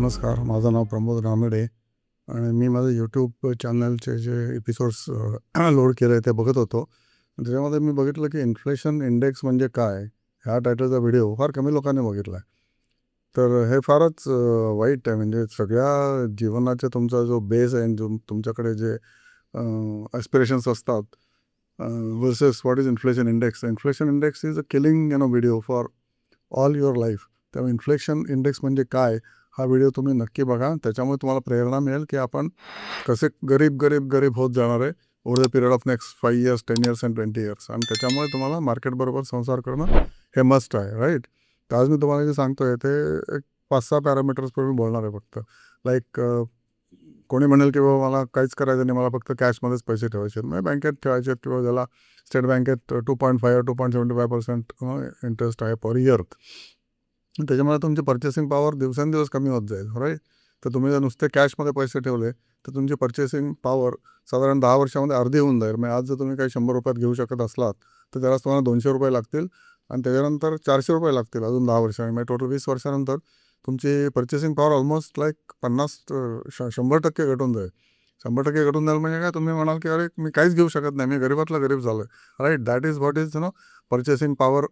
नमस्कार माझं नाव प्रमोद रामेडे आणि मी माझं यूट्यूब चॅनलचे जे एपिसोड्स लोड केले ते बघत होतो. त्याच्यामध्ये मी बघितलं की इन्फ्लेशन इंडेक्स म्हणजे काय? ह्या टायटलचा व्हिडिओ फार कमी लोकांनी बघितला आहे. तर हे फारच वाईट आहे. म्हणजे सगळ्या जीवनाचा तुमचा जो बेस आहे जो तुमच्याकडे जे ॲस्पिरेशन्स असतात versus what is inflation index inflation index is a killing you know video for all your life त्यामुळे इन्फ्लेशन इंडेक्स म्हणजे काय? हा व्हिडिओ तुम्ही नक्की बघा. त्याच्यामुळे तुम्हाला प्रेरणा मिळेल की आपण कसे गरीब गरीब गरीब होत जाणार आहे over the period of next five years ten years and twenty years आणि त्याच्यामुळे तुम्हाला मार्केटबरोबर संसार करणं हे मस्ट आहे राईट तर आज मी तुम्हाला जे सांगतो आहे ते एक पाच सहा पॅरामीटर्सवर मी बोलणार आहे फक्त. लाईक कोणी म्हणेल की बाबा मला काहीच करायचं नाही मला फक्त कॅशमध्येच पैसे ठेवायचे आहेत. म्हणजे बँकेत ठेवायचे आहेत किंवा ज्याला स्टेट बँकेत two point five two point seventy five percent interest आहे पर इयर त्याच्यामुळे तुमची पर्चेसिंग पॉवर दिवसेंदिवस कमी होत जाईल राईट तर तुम्ही जर नुसते कॅशमध्ये पैसे ठेवले तर तुमची पर्चेसिंग पॉवर साधारण दहा वर्षामध्ये अर्धी होऊन जाईल. म्हणजे आज जर तुम्ही काही शंभर रुपयात घेऊ शकत असलात तर त्याला तुम्हाला दोनशे रुपये लागतील आणि त्याच्यानंतर चारशे रुपये लागतील अजून दहा वर्षांनी म्हणजे टोटल वीस वर्षानंतर तुमची पर्चेसिंग पॉवर ऑलमोस्ट लाईक पन्नास श शंभर टक्के घटून जाईल. शंभर टक्के घटून जाईल म्हणजे काय? तुम्ही म्हणाल की अरे मी काहीच घेऊ शकत नाही. मी गरीबातला गरीब झालो आहे right that is what is you know purchasing power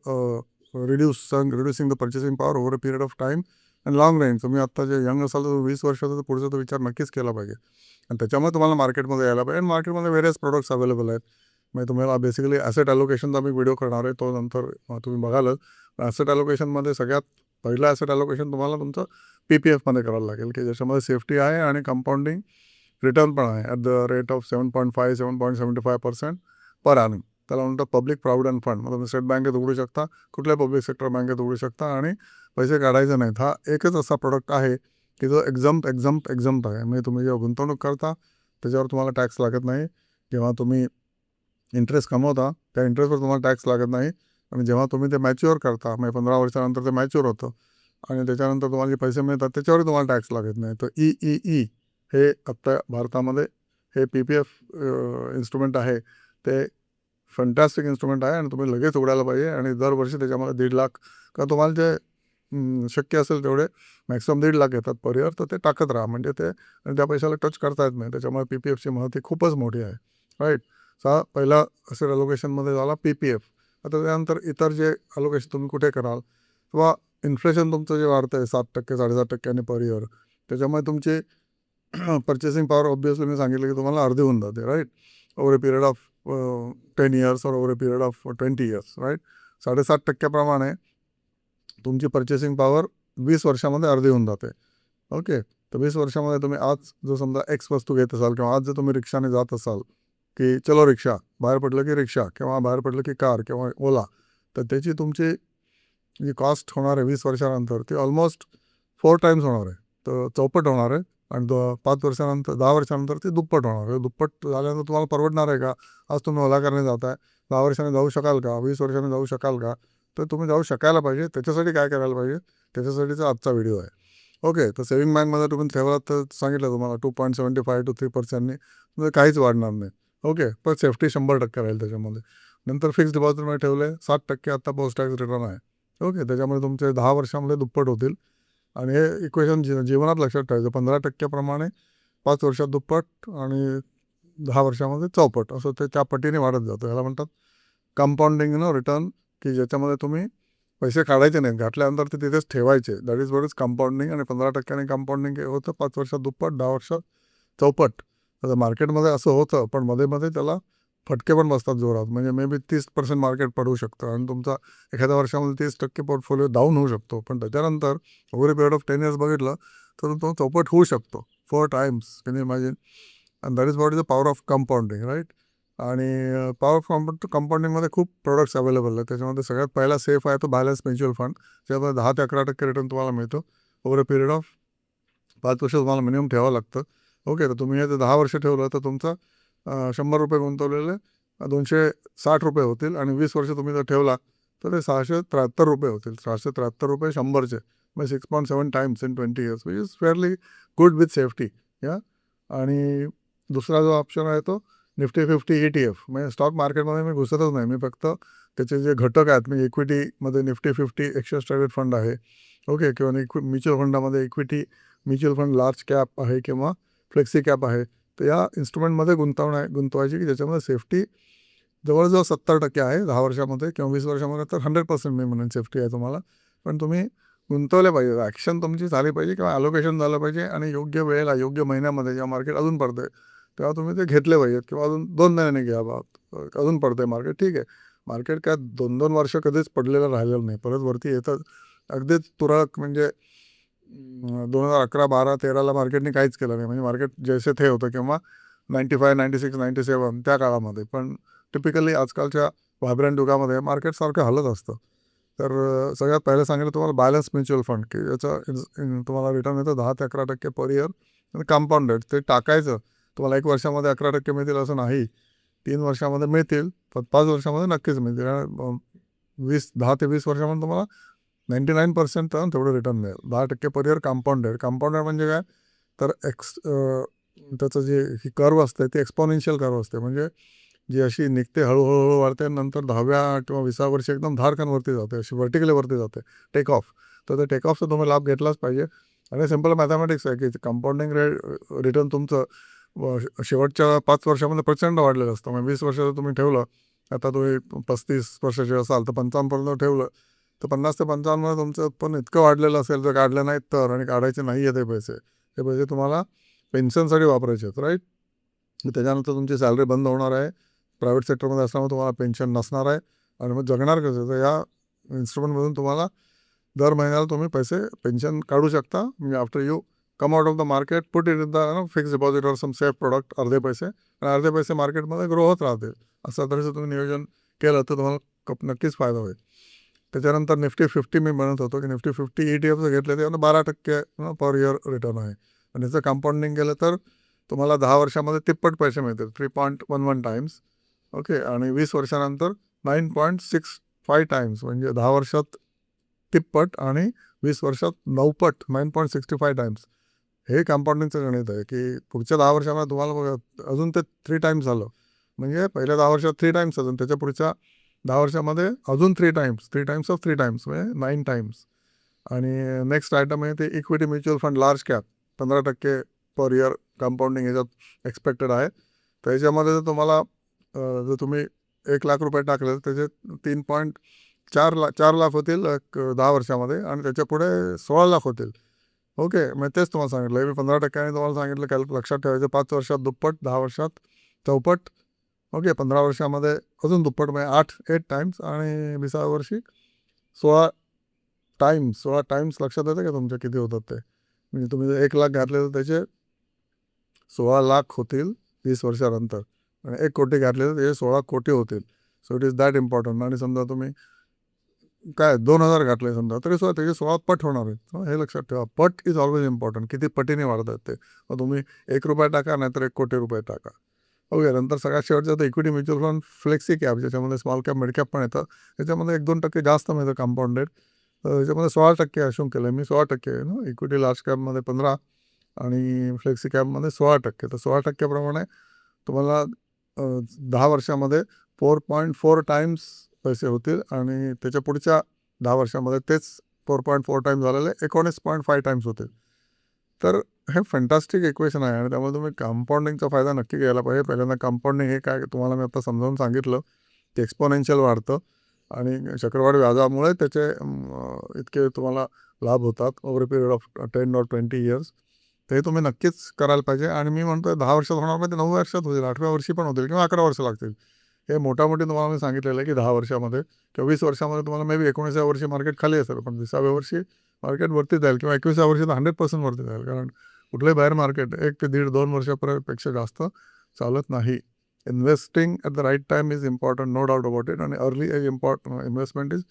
reduce reducing the purchasing power over a period of time and long range तुम्ही आत्ता जे यंग असाल तर वीस वर्षाचा तर पुढचा तो विचार नक्कीच केला पाहिजे. आणि त्याच्यामुळे तुम्हाला मार्केटमध्ये यायला पाहिजे. आणि मार्केटमध्ये वेरियस प्रोडक्ट्स अवेलेबल आहेत. म्हणजे तुम्हाला बेसिकली ॲसेट ॲलोकेशनचा मी व्हिडिओ करणार आहे. तो नंतर तुम्ही बघालच ॲसेट ॲलोकेशनमध्ये सगळ्यात पहिलं ॲसेट ॲलोकेशन तुम्हाला तुमचं पी पी एफमध्ये करायला लागेल. की ज्याच्यामध्ये सेफ्टी आहे आणि कंपाऊंडिंग रिटर्न पण आहे. At the rate of seven point five seven point seventy five percent per annum त्याला म्हणतात पब्लिक प्रॉव्हिडंट फंड मग तुम्ही स्टेट बँकेत उघडू शकता कुठल्या पब्लिक सेक्टर बँकेत उघडू शकता आणि पैसे काढायचे नाहीत. हा एकच असा प्रोडक्ट आहे की जो एक्झम्प एक्झम्प एक्झम्प आहे. म्हणजे तुम्ही जेव्हा गुंतवणूक करता त्याच्यावर तुम्हाला टॅक्स लागत नाही. जेव्हा तुम्ही इंटरेस्ट कमवता त्या इंटरेस्टवर तुम्हाला टॅक्स लागत नाही. आणि जेव्हा तुम्ही ते मॅच्युअर करता म्हणजे पंधरा वर्षानंतर ते मॅच्युअर होतं आणि त्याच्यानंतर तुम्हाला जे पैसे मिळतात त्याच्यावरही तुम्हाला टॅक्स लागत नाही. तर ई ई ई हे आत्ता भारतामध्ये हे पी पी एफ इन्स्ट्रुमेंट आहे. ते फंटॅस्टिक इन्स्ट्रुमेंट आहे आणि तुम्ही लगेच उघडायला पाहिजे आणि दरवर्षी त्याच्यामध्ये दीड लाख का तुम्हाला जे शक्य असेल तेवढे मॅक्सिमम दीड लाख येतात पर इयर तर ते टाकत राहा. म्हणजे ते आणि त्या पैशाला टच करता येत नाही. त्याच्यामुळे पी पी एफची महती खूपच मोठी आहे. राईट सा पहिला असेल अलोकेशनमध्ये झाला पी पी एफ आता त्यानंतर इतर जे अलोकेशन तुम्ही कुठे कराल? किंवा इन्फ्लेशन तुमचं जे वाढतं आहे सात टक्के साडेसात टक्क्याने पर इयर त्याच्यामुळे तुमची पर्चेसिंग पॉवर ऑब्विसली मी सांगितलं की तुम्हाला अर्धी होऊन जाते. Right over a period of ten years और over a period of twenty years right साडेसात टक्क्याप्रमाणे तुमची पर्चेसिंग पॉवर वीस वर्षामध्ये अर्धी होऊन जाते. ओके तर वीस वर्षामध्ये तुम्ही आज जो समजा एक्स वस्तू घेत असाल किंवा आज जर तुम्ही रिक्षाने जात असाल की चलो रिक्षा बाहेर पडलं की रिक्षा किंवा बाहेर पडलं की कार किंवा ओला तर त्याची तुमची जी कॉस्ट होणार आहे वीस वर्षानंतर ती ऑलमोस्ट फोर टाईम्स होणार आहे. तर चौपट होणार आहे. आणि द पाच वर्षानंतर दहा वर्षानंतर ती दुप्पट होणार. म्हणजे दुप्पट झाल्यानंतर तुम्हाला परवडणार आहे का? आज तुम्ही ओला करणे जाताय दहा वर्षाने जाऊ शकाल का? वीस वर्षाने जाऊ शकाल का? तर तुम्ही जाऊ शकायला पाहिजे. त्याच्यासाठी काय करायला पाहिजे? त्याच्यासाठीचा आजचा व्हिडिओ आहे. ओके तर सेव्हिंग बँकमध्ये तुम्ही ठेवलात तर सांगितलं तुम्हाला two point seventy five two three पर्सेंटनी म्हणजे काहीच वाढणार नाही. ओके पण सेफ्टी शंभर टक्के राहील त्याच्यामध्ये. नंतर फिक्स डिपॉझिटमध्ये ठेवले सात टक्के आत्ता पोस्ट टॅक्स रिटर्न आहे. ओके त्याच्यामुळे तुमचे दहा वर्षामध्ये दुप्पट होतील. आणि हे इक्वेशन जी जीवनात लक्षात ठेवायचं पंधरा टक्क्याप्रमाणे पाच वर्षात दुप्पट आणि दहा वर्षामध्ये चौपट असं ते त्या पटीने वाढत जातं. ह्याला म्हणतात कंपाऊंडिंग नो रिटर्न की ज्याच्यामध्ये तुम्ही पैसे काढायचे नाहीत. घातल्यानंतर ते तिथेच ठेवायचे. That is what is compounding आणि पंधरा टक्क्याने कंपाऊंडिंग होतं. पाच वर्षात दुप्पट दहा वर्षात चौपट. आता मार्केटमध्ये असं होतं पण मध्ये मध्ये त्याला फटके पण बसतात जोरात. म्हणजे मे बी तीस पर्सेंट मार्केट पडू शकतं आणि तुमचा एखाद्या वर्षामध्ये तीस टक्के पोर्टफोलिओ डाऊन होऊ शकतो. पण त्याच्यानंतर over a period of ten years बघितलं तर तो चौपट होऊ शकतो. Four times can imagine and that is what is the power of compounding right आणि पॉवर ऑफ कंपाऊंड कंपाऊंडिंगमध्ये खूप प्रोडक्ट्स अवेलेबल आहेत. त्याच्यामध्ये सगळ्यात पहिला सेफ आहे तो बॅलन्स म्युच्युअल फंड ज्यामध्ये दहा ते अकरा टक्के रिटर्न तुम्हाला मिळतो. ओव्हर अ पिरियड ऑफ पाच वर्ष तुम्हाला मिनिमम ठेवावं लागतं. ओके तर तुम्ही हे दहा वर्ष ठेवलं तर तुमचा शंभर रुपये गुंतवलेले दोनशे साठ रुपये होतील आणि वीस वर्ष तुम्ही जर ठेवला तर ते सहाशे त्र्याहत्तर रुपये होतील. सहाशे त्र्याहत्तर रुपये शंभरचे म्हणजे six point seven times in twenty years which is fairly good with safety या आणि दुसरा जो ऑप्शन आहे तो Nifty fifty E T F म्हणजे स्टॉक मार्केटमध्ये मी घुसतच नाही मी फक्त त्याचे जे घटक आहेत म्हणजे इक्विटीमध्ये Nifty fifty exchange traded fund आहे ओके किंवा इक्वि म्युच्युअल फंडामध्ये equity mutual fund large cap आहे किंवा फ्लेक्सी कॅप आहे तर या इन्स्ट्रुमेंटमध्ये गुंतवणं गुंतवायची की ज्याच्यामध्ये सेफ्टी जवळजवळ सत्तर टक्के आहे दहा वर्षामध्ये किंवा वीस वर्षामध्ये तर हंड्रेड पर्सेंट मी म्हणेन सेफ्टी आहे तुम्हाला. पण तुम्ही गुंतवले पाहिजे ॲक्शन तुमची झाली पाहिजे किंवा ॲलोकेशन झालं पाहिजे आणि योग्य वेळेला योग्य महिन्यामध्ये जेव्हा मार्केट अजून पडतं तेव्हा तुम्ही ते घेतले पाहिजेत किंवा अजून दोन महिन्याने घ्या बा अजून पडतं आहे मार्केट ठीक आहे. मार्केट काय दोन दोन वर्ष कधीच पडलेलं राहिलेलं नाही. परत वरती येतात अगदीच तुरळक म्हणजे दोन हजार अकरा बारा तेराला मार्केटने काहीच केलं नाही. म्हणजे मार्केट जैसे थे होतं किंवा ninety five ninety six ninety seven त्या काळामध्ये. पण टिपिकली आजकालच्या व्हायब्रंट युगामध्ये मार्केट सारखं हलत असतं. तर सगळ्यात पहिलं सांगितलं तुम्हाला बॅलन्स म्युच्युअल फंड की याचं तुम्हाला रिटर्न येतं दहा ते अकरा टक्के पर इयर आणि कंपाऊंडेड ते टाकायचं. तुम्हाला एक वर्षामध्ये अकरा टक्के मिळतील असं नाही. तीन वर्षामध्ये मिळतील पण पाच वर्षामध्ये नक्कीच मिळतील. वीस दहा ते वीस वर्षामध्ये तुम्हाला नाईंटी नाईन पर्सेंट तर तेवढं रिटर्न मिळेल. दहा टक्के पर इयर कंपाऊंडेड कंपाऊंडेड म्हणजे काय? तर एक्स त्याचं जे ही कर्व असते ती एक्सपॉनेन्शियल कर्व असते. म्हणजे जी अशी निघते हळूहळूहळू वाढते नंतर दहाव्या किंवा विसाव्या वर्षी एकदम धारकन जाते अशी वर्टिकलीवरती जाते. टेक ऑफ तर ते टेक ऑफचा तुम्ही लाभ घेतलाच पाहिजे. आणि सिंपल मॅथमॅटिक्स आहे की कंपाऊंडिंग रेट रिटर्न तुमचं व श- शेवटच्या पाच वर्षामध्ये प्रचंड वाढलेलं असतं. म्हणजे वीस वर्षाचं तुम्ही ठेवलं आता तुम्ही पस्तीस वर्षाचे असाल तर पंचावन्नपर्यंत ठेवलं. तर पन्नास ते पंचावन्न तुमचं उत्पन्न इतकं वाढलेलं असेल जर काढलं नाहीत तर आणि काढायचे नाही आहे ते पैसे ते पैसे तुम्हाला पेन्शनसाठी वापरायचे आहेत राईट त्याच्यानंतर तुमची सॅलरी बंद होणार आहे प्रायव्हेट सेक्टरमध्ये असल्यामुळे तुम्हाला पेन्शन नसणार आहे आणि मग जगणार कसं तर या इन्स्ट्रुमेंटमधून तुम्हाला दर महिन्याला तुम्ही पैसे पेन्शन काढू शकता. म्हणजे after you come out of the market put it in the fix deposit or some safe product अर्धे पैसे. आणि अर्धे पैसे मार्केटमध्ये ग्रो होत राहतील. असं तरीचं तुम्ही नियोजन केलं तर तुम्हाला कप नक्कीच फायदा होईल. त्याच्यानंतर निफ्टी फिफ्टी मी म्हणत होतो की निफ्टी फिफ्टी ई टी एफचं घेतलं ते बारा टक्के पर इयर रिटर्न आहे. आणि याचं कंपाऊंडिंग केलं तर तुम्हाला दहा वर्षामध्ये तिप्पट पैसे मिळतील three point one one times okay आणि वीस वर्षानंतर nine point six five times म्हणजे दहा वर्षात तिप्पट आणि वीस वर्षात नऊपट nine point sixty five times हे कंपाऊंडिंगचं गणित आहे की पुढच्या दहा वर्षामध्ये तुम्हाला बघा अजून ते थ्री टाईम्स झालं. म्हणजे पहिल्या दहा वर्षात थ्री टाईम्स अजून त्याच्या पुढच्या दहा वर्षामध्ये अजून three times three times of three times म्हणजे नाईन टाईम्स आणि नेक्स्ट आयटम आहे ते equity mutual fund large cap पंधरा टक्के पर इयर कंपाऊंडिंग याच्यात एक्सपेक्टेड आहे. तर याच्यामध्ये जर तुम्हाला जर तुम्ही एक लाख रुपये टाकले तर त्याचे तीन पॉईंट चार ला चार लाख होतील एक दहा वर्षामध्ये आणि त्याच्या पुढे सोळा लाख होतील. ओके मग तेच तुम्हाला सांगितलं. मी पंधरा टक्क्याने तुम्हाला सांगितलं. कॅल्क लक्षात ठेवायचं. पाच वर्षात दुप्पट दहा वर्षात चौपट. ओके पंधरा वर्षामध्ये अजून दुप्पट म्हणजे आठ एट टाईम्स आणि विसाव्या वर्षी सोळा टाईम्स सोळा टाईम्स लक्षात येतं का तुमच्या किती होतात ते? म्हणजे तुम्ही जर एक लाख घातले तर त्याचे सोळा लाख होतील वीस वर्षानंतर. आणि एक कोटी घातले तर त्याचे सोळा कोटी होतील. So it is that important आणि समजा तुम्ही काय दोन हजार घातले समजा तरी सुद्धा त्याचे सोळा पट होणार आहेत. हे लक्षात ठेवा. पट इज ऑलवेज इम्पॉर्टंट किती पटीने वाढतात ते. मग तुम्ही एक रुपये टाका नाहीतर एक कोटी रुपये टाका. ओके नंतर सगळ्यात शेवटचं तर equity mutual fund flexi cap ज्याच्यामध्ये स्मॉल कॅप मिड कॅप पण येतं. त्याच्यामध्ये एक दोन टक्के जास्त मिळतं कंपाऊंडेड त्याच्यामध्ये सोळा टक्के असून केलं मी सोळा टक्के आहे ना? इक्विटी लार्ज कॅपमध्ये पंधरा आणि फ्लेक्सी कॅपमध्ये सोळा टक्के. तर सोळा टक्क्याप्रमाणे तुम्हाला दहा वर्षामध्ये फोर पॉईंट फोर टाईम्स पैसे होतील आणि त्याच्या पुढच्या दहा वर्षामध्ये तेच फोर पॉईंट फोर टाईम्स झालेले एकोणीस पॉईंट फाय टाईम्स होतील. तर हे फंटास्टिक इक्वेशन आहे आणि त्यामुळे तुम्ही कंपाऊंडिंगचा फायदा नक्की घ्यायला पाहिजे. पहिल्यांदा कंपाऊंडिंग हे काय तुम्हाला मी आता समजावून सांगितलं ते एक्सपोनेन्शियल वाढतं आणि चक्रवाढ व्याजामुळे त्याचे इतके तुम्हाला लाभ होतात over period of ten or twenty years तर हे तुम्ही नक्कीच करायला पाहिजे आणि मी म्हणतो दहा वर्षात होणार नाही ते नऊ वर्षात होतील आठव्या वर्षी पण होतील किंवा अकरा वर्ष लागतील. हे मोठामोठी तुम्हाला मी सांगितलेलं आहे की दहा वर्षामध्ये किंवा वीस वर्षामध्ये तुम्हाला मे बी एकोणीसाव्या वर्षी मार्केट खाली असेल पण विसाव्या वर्षी मार्केट वरती जाईल किंवा एकविसाव्या वर्षात हंड्रेड पर्सेंट वरती जाईल. कारण कुठलंही बाहेर मार्केट एक ते दीड दोन वर्षापेक्षा जास्त चालत नाही. Investing at the right time is important no doubt about it आणि early age important investment is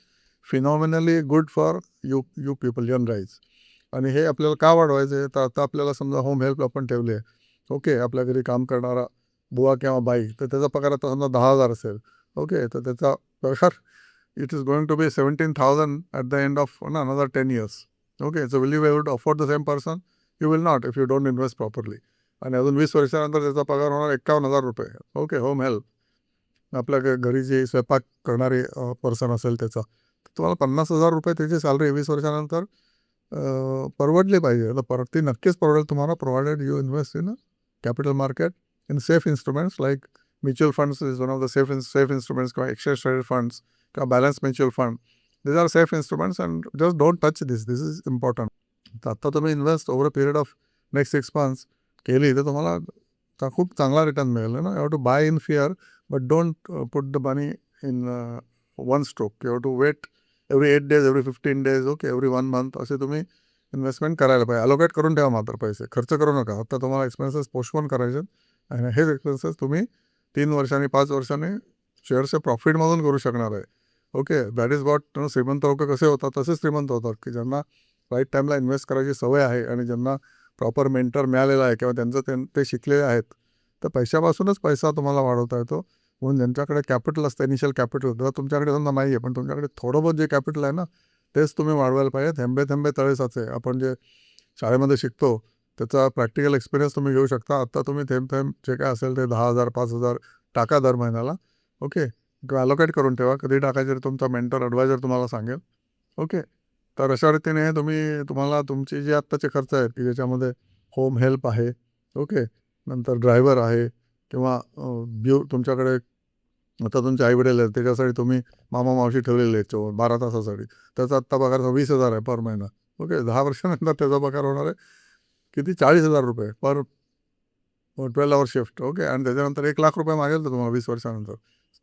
phenomenally good for you you people young rise आणि हे आपल्याला का वाढवायचं आहे तर आता आपल्याला समजा होम हेल्प आपण ठेवली आहे. ओके आपल्या घरी काम करणारा बुवा किंवा बाई तर त्याचा पगार आता समजा दहा हजार असेल. ओके तर त्याचा पगार it is going to be seventeen thousand at the end of ना another ten years okay so will you able to afford the same person you will not if you don't invest properly आणि अजून वीस वर्षानंतर त्याचा पगार होणार एक्कावन्न हजार रुपये ओके होम हेल्प आपल्या घ- घरी जे स्वयंपाक करणारे पर्सन असेल त्याचा तर तुम्हाला पन्नास हजार रुपये त्याची सॅलरी वीस वर्षानंतर अं, परवडली पाहिजे तर पर ती नक्कीच परवडेल तुम्हाला provided you invest in capital market in safe instruments like mutual funds is one of the safe safe instruments किंवा एक्सचेंज ट्रेडेड फंड्स किंवा balance mutual fund these are safe instruments and just don't touch this this is important तर आत्ता तुम्ही invest over a period of next six months केली तर तुम्हाला खूप चांगला रिटर्न मिळेल ना you have to buy in fear but don't put the money in one stroke you have to wait every eight days every fifteen days okay every one month असे तुम्ही investment करायला पाहिजे. अलोकेट करून ठेवा मात्र पैसे. खर्च करू नका. आता तुम्हाला एक्सपेन्सेस पोस्टपोन करायचे आणि हेच एक्सपेन्सेस तुम्ही तीन वर्षांनी पाच वर्षांनी शेअर्सच्या प्रॉफिटमधून करू शकणार आहे. ओके दॅट इज वॉट श्रीमंत लोक कसे होतात तसेच श्रीमंत होतात की ज्यांना राईट टाईमला इन्व्हेस्ट करायची सवय आहे आणि ज्यांना प्रॉपर मेंटर मिळालेला आहे किंवा त्यांचं ते ते शिकलेले आहेत तर पैशापासूनच पैसा तुम्हाला वाढवता येतो. म्हणून ज्यांच्याकडे कॅपिटल असतं इनिशियल कॅपिटल होतं तुमच्याकडे समजा नाही आहे पण तुमच्याकडे थोडं बहुत जे कॅपिटल आहे ना तेच तुम्ही वाढवायला पाहिजे. थेंबे थेंबे तळे साचे आपण जे शाळेमध्ये शिकतो त्याचा प्रॅक्टिकल एक्सपिरियन्स तुम्ही घेऊ शकता. आत्ता तुम्ही थेंब थेंब जे काय असेल ते दहा हजार पाच हजार टाका दर महिन्याला ओके. किंवा अलोकेट करून ठेवा. कधी टाकायचे तुमचा मेंटर ॲडवायझर तुम्हाला सांगेल. ओके तर अशा रीतीने तुम्ही तुम्हाला तुमचे जे आत्ताचे खर्च आहेत की ज्याच्यामध्ये होम हेल्प आहे ओके नंतर ड्रायव्हर आहे किंवा ब्यू तुमच्याकडे आता तुमचे आई वडील आहेत त्याच्यासाठी तुम्ही मामा मावशी ठेवलेले आहेत चो बारा तासासाठी. त्याचा आत्ता पगार वीस हजार आहे पर महिना. ओके दहा वर्षानंतर त्याचा पगार होणार आहे किती? चाळीस हजार रुपये per twelve hour shift okay आणि त्याच्यानंतर एक लाख रुपये मागेल तर तुम्हाला वीस वर्षानंतर.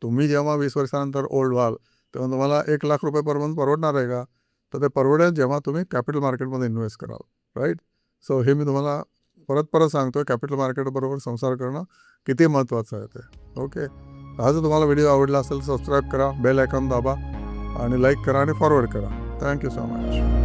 तुम्ही जेव्हा वीस वर्षानंतर ओल्ड व्हाल तेव्हा तुम्हाला एक लाख रुपये पर मंथ परवडणार आहे का? तर ते परवडेल जेव्हा तुम्ही कॅपिटल मार्केटमध्ये इन्व्हेस्ट कराल राईट सो हे मी तुम्हाला परत परत सांगतो कॅपिटल मार्केटबरोबर संसार करणं किती महत्त्वाचं आहे ते ओके हा जर तुम्हाला व्हिडिओ आवडला असेल तर सबस्क्राईब करा बेल आयकॉन दाबा आणि लाईक करा आणि फॉरवर्ड करा. Thank you so much